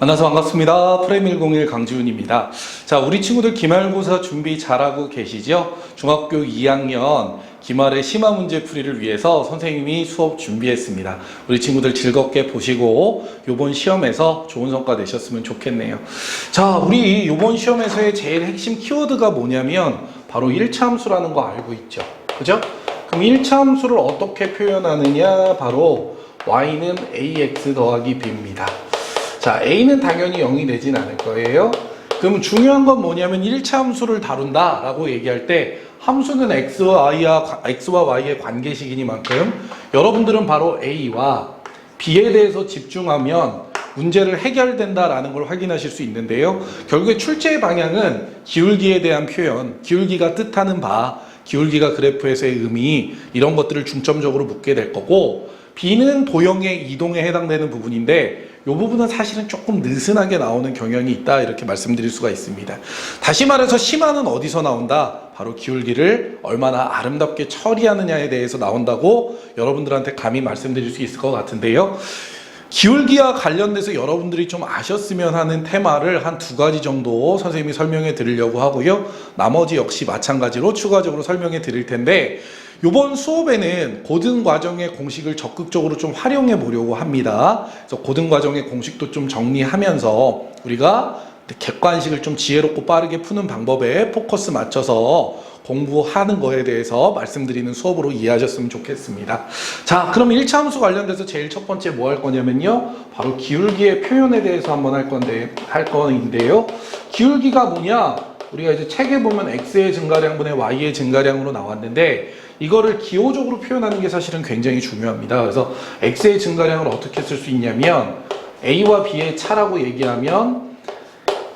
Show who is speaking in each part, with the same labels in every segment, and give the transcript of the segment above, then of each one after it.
Speaker 1: 만나서 반갑습니다. 프레임101 강지훈입니다. 자, 우리 친구들 기말고사 준비 잘하고 계시죠? 중학교 2학년 기말의 심화 문제 풀이를 위해서 선생님이 수업 준비했습니다. 우리 친구들 즐겁게 보시고 요번 시험에서 좋은 성과 내셨으면 좋겠네요. 자, 우리 요번 시험에서의 제일 핵심 키워드가 뭐냐면 바로 1차 함수라는 거 알고 있죠? 그죠? 그럼 1차 함수를 어떻게 표현하느냐? 바로 y는 ax 더하기 b입니다. 자, a는 당연히 0이 되진 않을 거예요. 그럼 중요한 건 뭐냐면 1차 함수를 다룬다 라고 얘기할 때 함수는 x와 y와, x와 y의 관계식이니만큼 여러분들은 바로 a와 b에 대해서 집중하면 문제를 해결된다라는 걸 확인하실 수 있는데요. 결국에 출제의 방향은 기울기에 대한 표현, 기울기가 뜻하는 바, 기울기가 그래프에서의 의미 이런 것들을 중점적으로 묻게 될 거고 B는 도형의 이동에 해당되는 부분인데 이 부분은 사실은 조금 느슨하게 나오는 경향이 있다 이렇게 말씀드릴 수가 있습니다. 다시 말해서 심화는 어디서 나온다? 바로 기울기를 얼마나 아름답게 처리하느냐에 대해서 나온다고 여러분들한테 감히 말씀드릴 수 있을 것 같은데요. 기울기와 관련돼서 여러분들이 좀 아셨으면 하는 테마를 한 두 가지 정도 선생님이 설명해 드리려고 하고요. 나머지 역시 마찬가지로 추가적으로 설명해 드릴 텐데 이번 수업에는 고등 과정의 공식을 적극적으로 좀 활용해 보려고 합니다. 그래서 고등 과정의 공식도 좀 정리하면서 우리가 객관식을 좀 지혜롭고 빠르게 푸는 방법에 포커스 맞춰서 공부하는 거에 대해서 말씀드리는 수업으로 이해하셨으면 좋겠습니다. 자, 그럼 1차 함수 관련돼서 제일 첫 번째 뭐 할 거냐면요. 바로 기울기의 표현에 대해서 한번 할 건데, 할 건데요. 기울기가 뭐냐? 우리가 이제 책에 보면 x의 증가량분의 y의 증가량으로 나왔는데, 이거를 기호적으로 표현하는 게 사실은 굉장히 중요합니다. 그래서 x의 증가량을 어떻게 쓸 수 있냐면, a와 b의 차라고 얘기하면,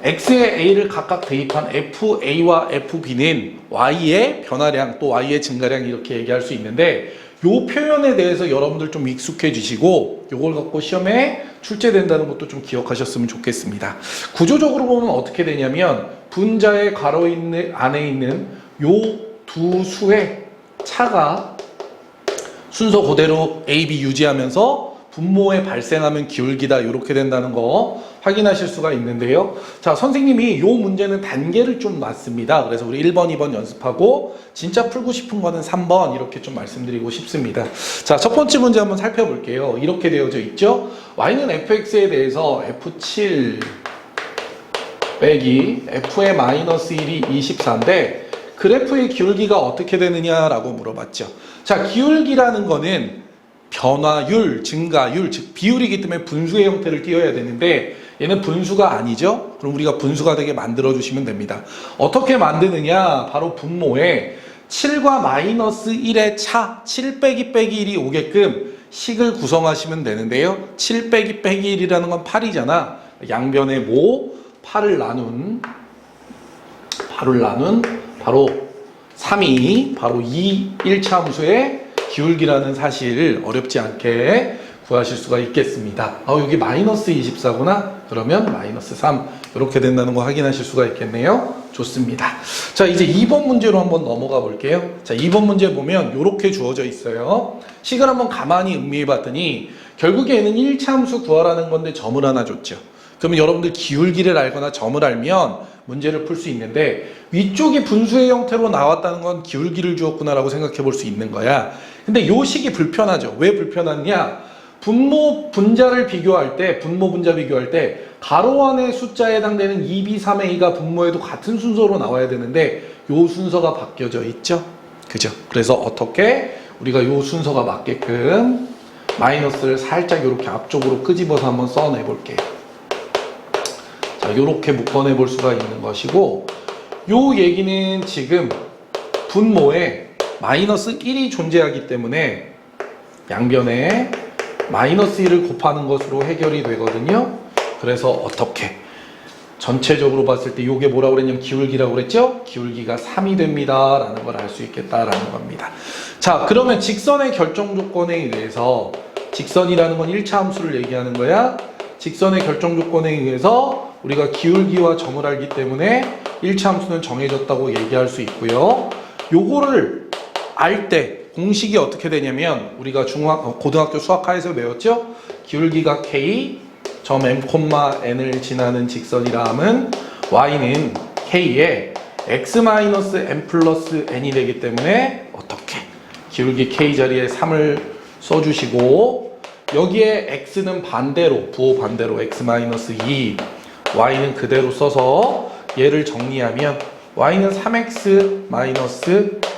Speaker 1: x에 a를 각각 대입한 fa와 fb는 y의 변화량 또 y의 증가량 이렇게 얘기할 수 있는데 요 표현에 대해서 여러분들 좀 익숙해지시고 요걸 갖고 시험에 출제된다는 것도 좀 기억하셨으면 좋겠습니다. 구조적으로 보면 어떻게 되냐면 분자의 가로 있는 안에 있는 요 두 수의 차가 순서 그대로 A, B 유지하면서 분모에 발생하면 기울기다 이렇게 된다는 거 확인하실 수가 있는데요. 자, 선생님이 요 문제는 단계를 좀 놨습니다. 그래서 우리 1번, 2번 연습하고 진짜 풀고 싶은 거는 3번 이렇게 좀 말씀드리고 싶습니다. 자, 첫 번째 문제 한번 살펴볼게요. 이렇게 되어져 있죠. y는 fx에 대해서 f7 빼기 f의 마이너스 1이 24인데 그래프의 기울기가 어떻게 되느냐라고 물어봤죠. 자, 기울기라는 거는 변화율, 증가율, 즉 비율이기 때문에 분수의 형태를 띄어야 되는데 얘는 분수가 아니죠. 그럼 우리가 분수가 되게 만들어 주시면 됩니다. 어떻게 만드느냐? 바로 분모에 7과 마이너스 1의 차, 7 빼기 빼기 1이 오게끔 식을 구성하시면 되는데요. 7 빼기 빼기 1이라는 건 8이잖아. 양변의 모, 8을 나눈, 8을 나눈, 바로 3이, 바로 2, 1차 함수의 기울기라는 사실을 어렵지 않게 구하실 수가 있겠습니다. 아, 여기 마이너스 24구나? 그러면 마이너스 3. 이렇게 된다는 거 확인하실 수가 있겠네요. 좋습니다. 자, 이제 2번 문제로 한번 넘어가 볼게요. 자, 2번 문제 보면 이렇게 주어져 있어요. 식을 한번 가만히 음미해 봤더니 결국에는 1차 함수 구하라는 건데 점을 하나 줬죠. 그러면 여러분들 기울기를 알거나 점을 알면 문제를 풀 수 있는데 위쪽이 분수의 형태로 나왔다는 건 기울기를 주었구나라고 생각해 볼 수 있는 거야. 근데 요 식이 불편하죠. 왜 불편하냐? 분모 분자를 비교할 때, 분모 분자 비교할 때 가로 안의 숫자에 해당되는 2b, 3의 2가 분모에도 같은 순서로 나와야 되는데 요 순서가 바뀌어져 있죠. 그죠? 그래서 어떻게 우리가 요 순서가 맞게끔 마이너스를 살짝 이렇게 앞쪽으로 끄집어서 한번 써내 볼게요. 자, 이렇게 묶어내 볼 수가 있는 것이고, 요 얘기는 지금 분모에 마이너스 1이 존재하기 때문에 양변에 마이너스 1을 곱하는 것으로 해결이 되거든요. 그래서 어떻게? 전체적으로 봤을 때 이게 뭐라고 그랬냐면 기울기라고 그랬죠? 기울기가 3이 됩니다. 라는 걸 알 수 있겠다라는 겁니다. 자, 그러면 직선의 결정 조건에 의해서 직선이라는 건 1차 함수를 얘기하는 거야. 직선의 결정 조건에 의해서 우리가 기울기와 점을 알기 때문에 1차 함수는 정해졌다고 얘기할 수 있고요. 요거를 알 때 공식이 어떻게 되냐면 우리가 중학 어, 고등학교 수학과에서 배웠죠? 기울기가 k, 점 m, n을 지나는 직선이라 함은 y는 k에 x n 플러스 n이 되기 때문에 어떻게 기울기 k 자리에 3을 써주시고 여기에 x는 반대로 부호 반대로 x 2 y는 그대로 써서 얘를 정리하면 y는 3x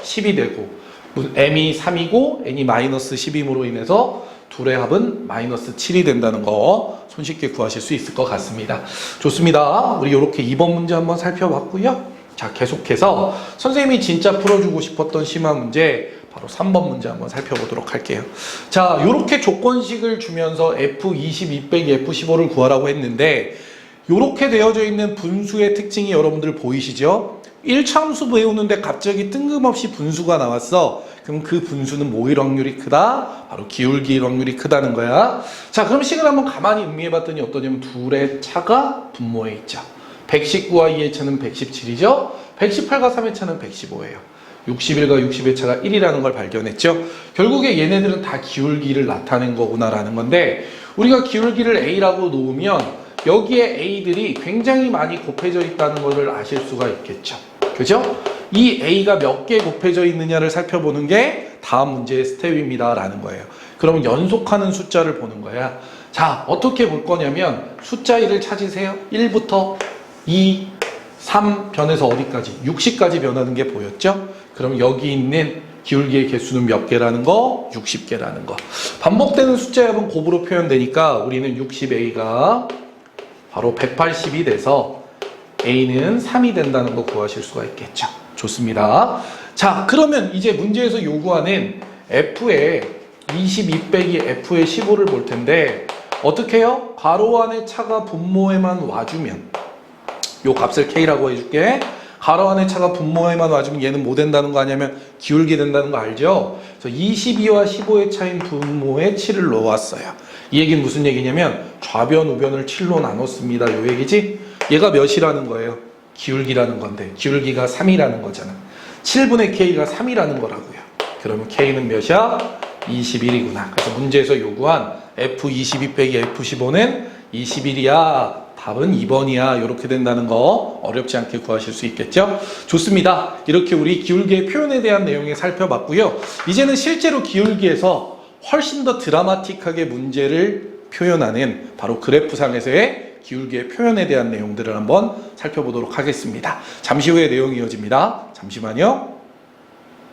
Speaker 1: 10이 되고 m이 3이고 n이 마이너스 10임으로 인해서 둘의 합은 마이너스 7이 된다는 거 손쉽게 구하실 수 있을 것 같습니다. 좋습니다. 우리 이렇게 2번 문제 한번 살펴봤고요. 자, 계속해서 선생님이 진짜 풀어주고 싶었던 심화 문제 바로 3번 문제 한번 살펴보도록 할게요. 자, 이렇게 조건식을 주면서 F22 빼기 F15를 구하라고 했는데 이렇게 되어져 있는 분수의 특징이 여러분들 보이시죠? 1차함수 배우는데 갑자기 뜬금없이 분수가 나왔어. 그럼 그 분수는 뭐일 확률이 크다? 바로 기울기일 확률이 크다는 거야. 자, 그럼 식을 한번 가만히 음미해 봤더니 어떠냐면 둘의 차가 분모에 있죠. 119와 2의 차는 117이죠. 118과 3의 차는 115예요. 61과 60의 차가 1이라는 걸 발견했죠. 결국에 얘네들은 다 기울기를 나타낸 거구나라는 건데 우리가 기울기를 A라고 놓으면 여기에 A들이 굉장히 많이 곱해져 있다는 것을 아실 수가 있겠죠. 그죠? 이 A가 몇 개 곱해져 있느냐를 살펴보는 게 다음 문제의 스텝입니다. 라는 거예요. 그러면 연속하는 숫자를 보는 거야. 자, 어떻게 볼 거냐면 숫자 1을 찾으세요. 1부터 2, 3 변해서 어디까지? 60까지 변하는 게 보였죠? 그럼 여기 있는 기울기의 개수는 몇 개라는 거? 60개라는 거. 반복되는 숫자의 합은 곱으로 표현되니까 우리는 60A가 바로 180이 돼서 A는 3이 된다는 거 구하실 수가 있겠죠. 좋습니다. 자, 그러면 이제 문제에서 요구하는 F의 22 빼기 F의 15를 볼 텐데 어떻게 해요? 가로 안의 차가 분모에만 와주면 요 값을 K라고 해줄게. 가로 안의 차가 분모에만 와주면 얘는 뭐 된다는 거 아니면 기울기 된다는 거 알죠? 그래서 22와 15의 차인 분모에 7을 넣어왔어요. 이 얘기는 무슨 얘기냐면 좌변, 우변을 7로 나눴습니다. 요 얘기지? 얘가 몇이라는 거예요? 기울기라는 건데 기울기가 3이라는 거잖아. 7분의 K가 3이라는 거라고요. 그러면 K는 몇이야? 21이구나. 그래서 문제에서 요구한 F22 빼기 F15는 21이야. 답은 2번이야. 이렇게 된다는 거 어렵지 않게 구하실 수 있겠죠? 좋습니다. 이렇게 우리 기울기의 표현에 대한 내용을 살펴봤고요. 이제는 실제로 기울기에서 훨씬 더 드라마틱하게 문제를 표현하는 바로 그래프상에서의 기울기의 표현에 대한 내용들을 한번 살펴보도록 하겠습니다. 잠시 후에 내용이 이어집니다. 잠시만요.